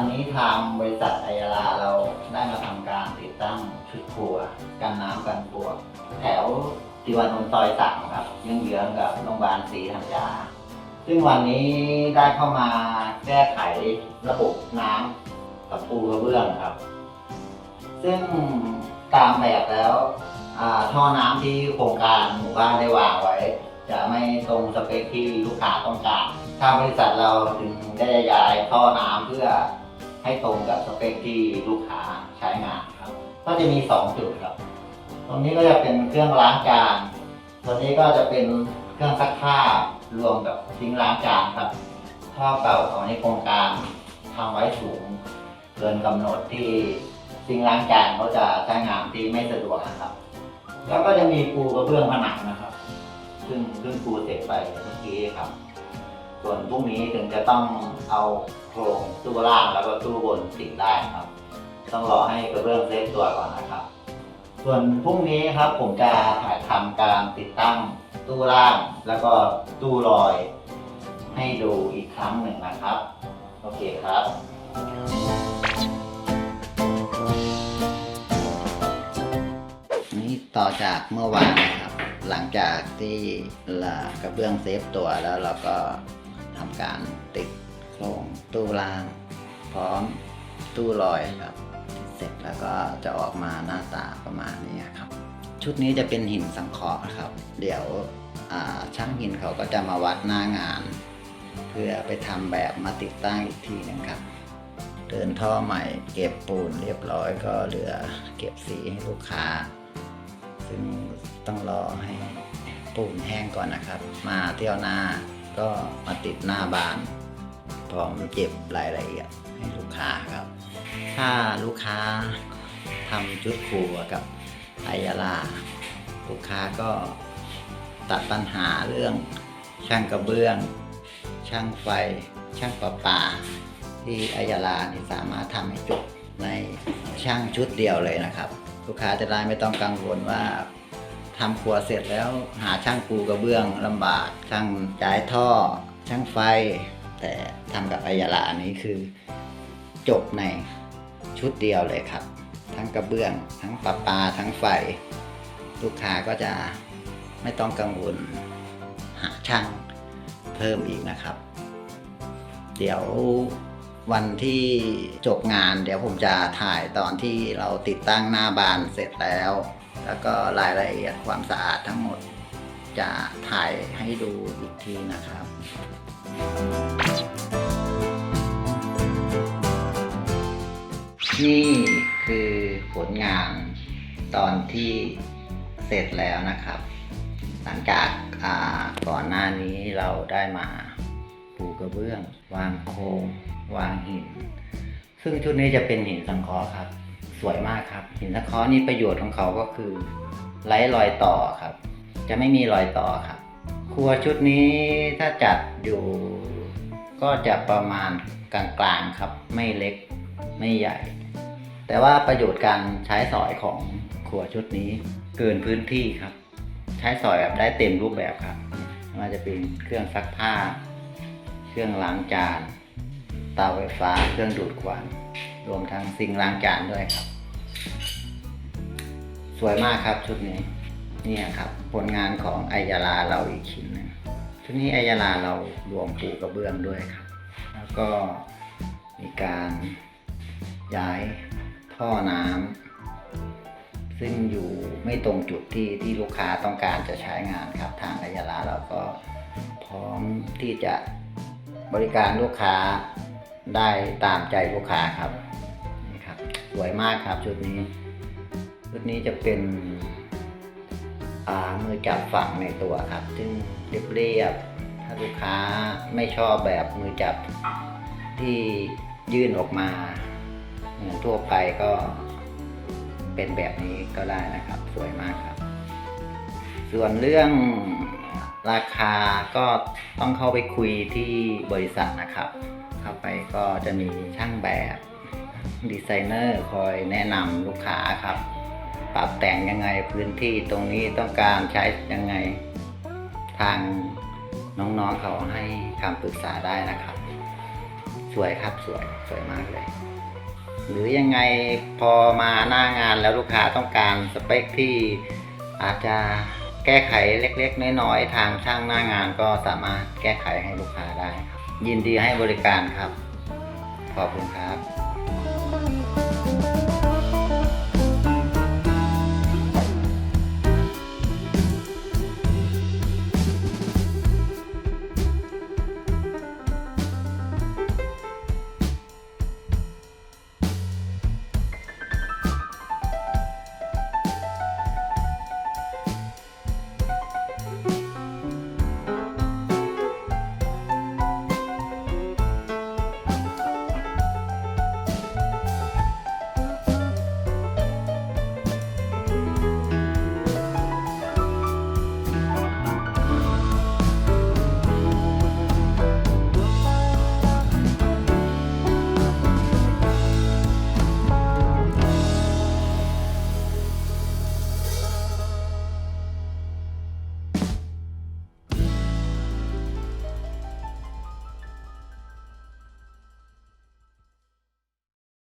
อันนี้ทางบริษัทไอยาลาเราได้มาทำการติดตั้งชุดครัว กันน้ำกันปลวกแถวติวานนท์ซอยสามครับยังเยื้องๆกับโรงพยาบาลศรีธัญญาซึ่งวันนี้ได้เข้ามาแก้ไขระบบน้ำกับปูกระเบื้องครับ ซึ่งตามแบบแล้วอ่าท่อน้ำที่โครงการหมู่บ้านได้วางไว้ จะไม่ตรงสเปคที่ลูกค้าต้องการ ทางบริษัทเราจึงได้ย้ายท่อน้ำเพื่อ ให้ตรงกับสเปคที่ลูกค้าใช้งานครับ ก็จะมีสองจุดครับ ตรงนี้ก็จะเป็นเครื่องล้างจานตัวนี้ก็จะเป็นเครื่องซักผ้ารวมกับซิงล้างจานครับท่อเก่าของในโครงการทำไว้สูงเกินกำหนดที่ซิงล้างจานเขาจะใช้งานที่ไม่สะดวกนะครับ แล้วก็จะมีปูกระเบื้องผนังนะครับ ซึ่งซึ่งปูเสร็จไปเมื่อกี้ครับ ส่วนพรุ่งนี้ถึงจะต้องเอาโครงตู้ล่างแล้วก็ตู้บนติดได้ครับ ต้องรอให้กระเบื้องเซตตัวก่อนนะครับ ส่วนพรุ่งนี้ครับผมจะถ่ายทำการติดตั้งตู้ล่างแล้วก็ตู้ลอย ให้ดูอีกครั้งหนึ่งนะครับ โอเคครับนี่ต่อจากเมื่อวานนะครับ หลังจากที่กระเบื้องเซฟตัวแล้วเราก็ ทำการติดโครงตู้ล่าง พร้อมตู้ลอยครับ เสร็จแล้วก็จะออกมาหน้าตาประมาณนี้ครับ ชุดนี้จะเป็นหินสังเคราะห์ครับ เดี๋ยวช่างหินเขาก็จะมาวัดหน้างาน เพื่อไปทำแบบมาติดตั้งอีกทีหนึงครับเดินท่อใหม่เก็บปูนเรียบร้อยก็เหลือเก็บสีให้ลูกค้า ซึ่งต้องรอให้ปูนแห้งก่อนนะครับ มาเที่ยวหน้า ก็มาติดหน้าบานพร้อมเก็บรายละเอียดให้ลูกค้าครับ ถ้าลูกค้าทำชุดครัวกับไอยาลาลูกค้าก็ตัดปัญหาเรื่องช่างกระเบื้อง ช่างไฟ ช่างประปา ที่ไอยาลานี่สามารถทำให้จบในช่างชุดเดียวเลยนะครับ ลูกค้าจะได้ไม่ต้องกังวลว่า ทำครัวเสร็จแล้วหาช่างปูกระเบื้องลำบาก ช่างจ่ายท่อ ช่างไฟ แต่ทำกับไอยาลานี้คือจบในชุดเดียวเลยครับ ทั้งกระเบื้อง ทั้งประปาทั้งไฟ ลูกค้าก็จะไม่ต้องกังวลหาช่างเพิ่มอีกนะครับ เดี๋ยววันที่จบงาน เดี๋ยวผมจะถ่ายตอนที่เราติดตั้งหน้าบานเสร็จแล้ว แล้วก็รายละเอียดความสะอาดทั้งหมดจะถ่ายให้ดูอีกทีนะครับ นี่คือผลงานตอนที่เสร็จแล้วนะครับ หลังจากก่อนหน้านี้เราได้มาปูกระเบื้อง วางโครงวางหิน ซึ่งชุดนี้จะเป็นหินสังเคราะห์ครับ สวยมากครับ หินสังเคราะห์นี่ประโยชน์ของเขาก็คือไร้รอยต่อครับ จะไม่มีรอยต่อครับ ครัวชุดนี้ถ้าจัดอยู่ก็จะประมาณกลางๆครับ ไม่เล็กไม่ใหญ่ แต่ว่าประโยชน์การใช้สอยของครัวชุดนี้เกินพื้นที่ครับ ใช้สอยแบบได้เต็มรูปแบบครับไม่ว่าจะเป็นเครื่องซักผ้า เครื่องล้างจานเตาไฟฟ้า เครื่องดูดควัน รวมทั้งซิงล้างจานด้วยครับ สวยมากครับชุดนี้นี่ครับ ผลงานของไอยาลาเราอีกชิ้นหนึงชุดนี้ไอยาลาเรารวมปูกระเบื้องด้วยครับ แล้วก็มีการย้ายท่อน้ำซึ่งอยู่ไม่ตรงจุดที่ที่ลูกค้าต้องการจะใช้งานครับ ทางไอยาลาเราก็พร้อมที่จะบริการลูกค้าได้ตามใจลูกค้าครับ สวยมากครับชุดนี้ ชุดนี้จะเป็นมือจับฝังในตัวครับ ซึ่งเรียบๆถ้าลูกค้าไม่ชอบแบบมือจับที่ยื่นออกมาเหมือนทั่วไปก็เป็นแบบนี้ก็ได้นะครับ สวยมากครับ ส่วนเรื่องราคาก็ต้องเข้าไปคุยที่บริษัทนะครับ เข้าไปก็จะมีช่างแบบ ดีไซเนอร์คอยแนะนำลูกค้าครับ ปรับแต่งยังไงพื้นที่ตรงนี้ต้องการใช้ยังไง ทางน้องๆเขาให้คำปรึกษาได้นะครับ สวยครับสวยสวยมากเลย หรือยังไงพอมาหน้างานแล้วลูกค้าต้องการสเปคที่อาจจะแก้ไขเล็ก ๆ น้อยๆทางช่างหน้างานก็สามารถแก้ไขให้ลูกค้าได้ครับ ยินดีให้บริการครับ ขอบคุณครับ